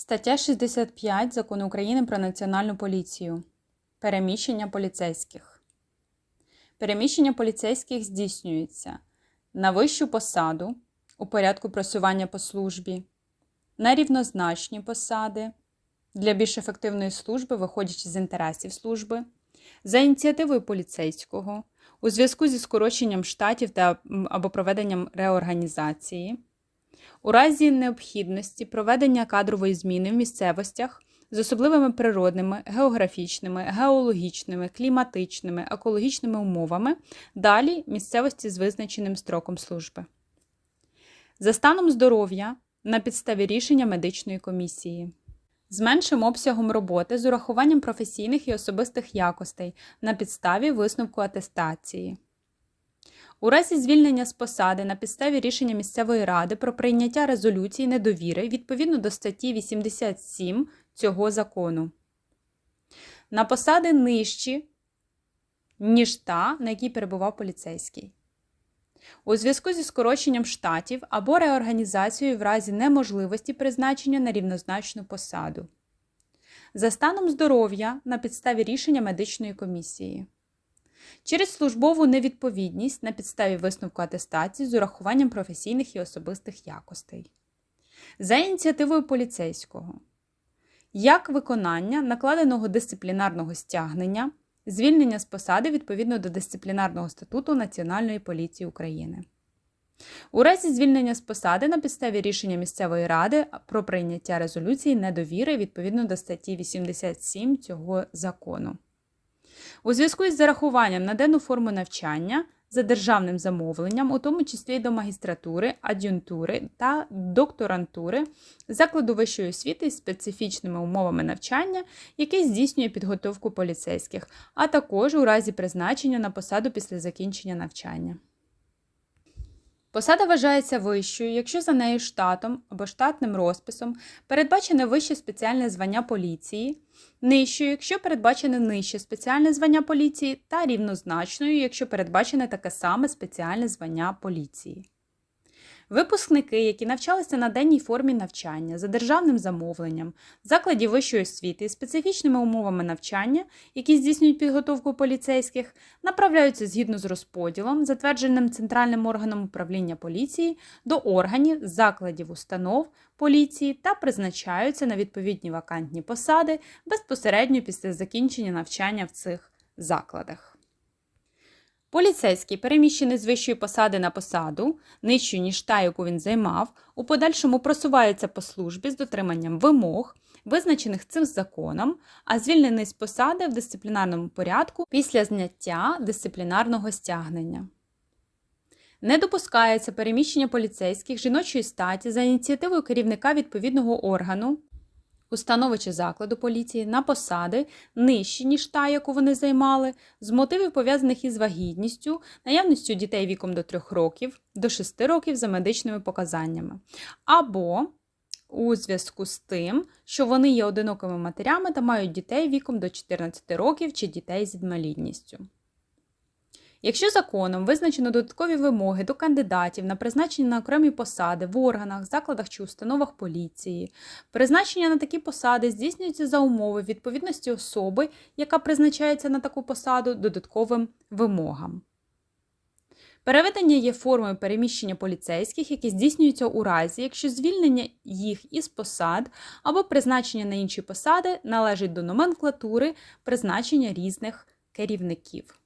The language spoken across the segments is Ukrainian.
Стаття 65 Закону України про Національну поліцію. Переміщення поліцейських. Переміщення поліцейських здійснюється на вищу посаду у порядку просування по службі, на рівнозначні посади для більш ефективної служби, виходячи з інтересів служби, за ініціативою поліцейського у зв'язку зі скороченням штатів та або проведенням реорганізації. У разі необхідності проведення кадрової зміни в місцевостях з особливими природними, географічними, геологічними, кліматичними, екологічними умовами, далі місцевості з визначеним строком служби. За станом здоров'я на підставі рішення медичної комісії. З меншим обсягом роботи з урахуванням професійних і особистих якостей на підставі висновку атестації. У разі звільнення з посади на підставі рішення місцевої ради про прийняття резолюції недовіри відповідно до статті 87 цього закону. На посади нижчі, ніж та, на якій перебував поліцейський. У зв'язку зі скороченням штатів або реорганізацією в разі неможливості призначення на рівнозначну посаду. За станом здоров'я на підставі рішення медичної комісії через службову невідповідність на підставі висновку атестації з урахуванням професійних і особистих якостей, за ініціативою поліцейського, як виконання накладеного дисциплінарного стягнення, звільнення з посади відповідно до дисциплінарного статуту Національної поліції України. У разі звільнення з посади на підставі рішення місцевої ради про прийняття резолюції недовіри відповідно до статті 87 цього закону. У зв'язку із зарахуванням на денну форму навчання за державним замовленням, у тому числі до магістратури, ад'юнтури та докторантури закладу вищої освіти з специфічними умовами навчання, який здійснює підготовку поліцейських, а також у разі призначення на посаду після закінчення навчання. Посада вважається вищою, якщо за нею штатом або штатним розписом передбачене вище спеціальне звання поліції, нижчою, якщо передбачене нижче спеціальне звання поліції, та рівнозначною, якщо передбачене таке саме спеціальне звання поліції. Випускники, які навчалися на денній формі навчання за державним замовленням, закладі вищої освіти специфічними умовами навчання, які здійснюють підготовку поліцейських, направляються згідно з розподілом, затвердженим центральним органом управління поліції, до органів, закладів установ поліції та призначаються на відповідні вакантні посади безпосередньо після закінчення навчання в цих закладах. Поліцейський, переміщений з вищої посади на посаду, нижчу, ніж та, яку він займав, у подальшому просувається по службі з дотриманням вимог, визначених цим законом, а звільнений з посади в дисциплінарному порядку після зняття дисциплінарного стягнення. Не допускається переміщення поліцейських жіночої статі за ініціативою керівника відповідного органу, установи чи закладу поліції на посади нижчі, ніж та, яку вони займали, з мотивів пов'язаних із вагітністю, наявністю дітей віком до 3 років, до 6 років за медичними показаннями, або у зв'язку з тим, що вони є одинокими матерями та мають дітей віком до 14 років чи дітей з інвалідністю. Якщо законом визначено додаткові вимоги до кандидатів на призначення на окремі посади в органах, закладах чи установах поліції, призначення на такі посади здійснюється за умови відповідності особи, яка призначається на таку посаду додатковим вимогам. Переведення є формою переміщення поліцейських, які здійснюються у разі, якщо звільнення їх із посад або призначення на інші посади належить до номенклатури призначення різних керівників.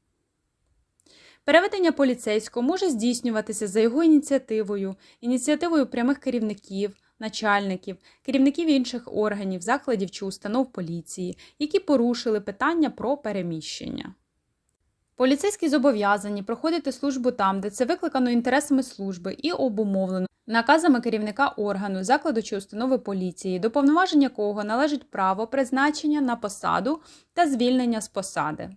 Переведення поліцейського може здійснюватися за його ініціативою, ініціативою прямих керівників, начальників, керівників інших органів, закладів чи установ поліції, які порушили питання про переміщення. Поліцейські зобов'язані проходити службу там, де це викликано інтересами служби і обумовлено наказами керівника органу, закладу чи установи поліції, до повноважень якого належить право призначення на посаду та звільнення з посади.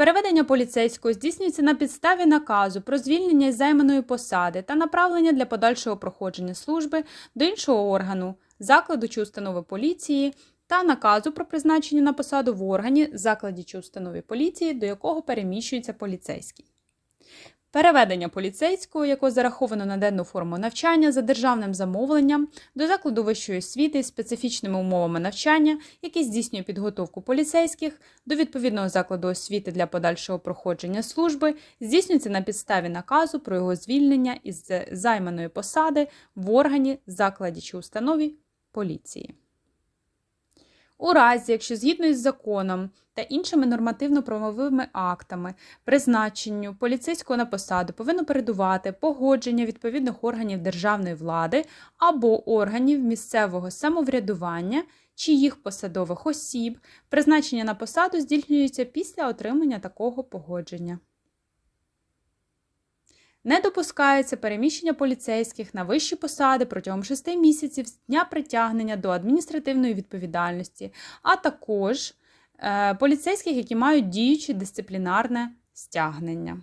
Переведення поліцейського здійснюється на підставі наказу про звільнення із займаної посади та направлення для подальшого проходження служби до іншого органу, закладу чи установи поліції та наказу про призначення на посаду в органі, закладі чи установі поліції, до якого переміщується поліцейський. Переведення поліцейського, якого зараховано на денну форму навчання за державним замовленням до закладу вищої освіти з специфічними умовами навчання, який здійснює підготовку поліцейських до відповідного закладу освіти для подальшого проходження служби, здійснюється на підставі наказу про його звільнення із займаної посади в органі, закладі чи установі поліції. У разі, якщо згідно із законом та іншими нормативно-правовими актами призначенню поліцейського на посаду повинно передувати погодження відповідних органів державної влади або органів місцевого самоврядування чи їх посадових осіб, призначення на посаду здійснюється після отримання такого погодження. Не допускається переміщення поліцейських на вищі посади протягом 6 місяців з дня притягнення до адміністративної відповідальності, а також е, поліцейських, які мають діюче дисциплінарне стягнення.